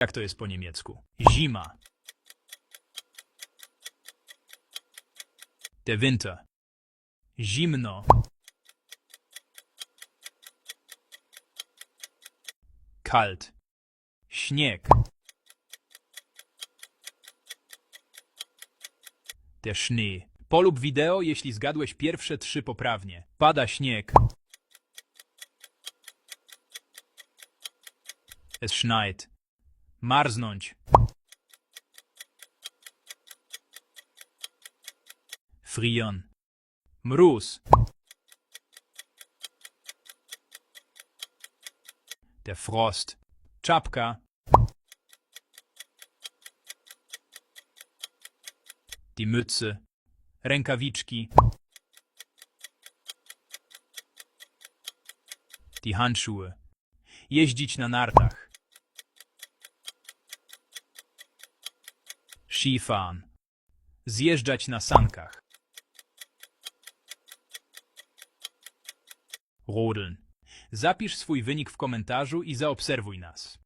Jak to jest po niemiecku? Zima. Der Winter. Zimno. Kalt. Śnieg. Der Schnee. Polub wideo, jeśli zgadłeś pierwsze trzy poprawnie. Pada śnieg. Es schneit. Marznąć. Frieren. Mróz. Der Frost. Czapka. Die Mütze. Rękawiczki. Die Handschuhe. Jeździć na nartach. Skifahren. Zjeżdżać na sankach. Rodeln. Zapisz swój wynik w komentarzu i zaobserwuj nas.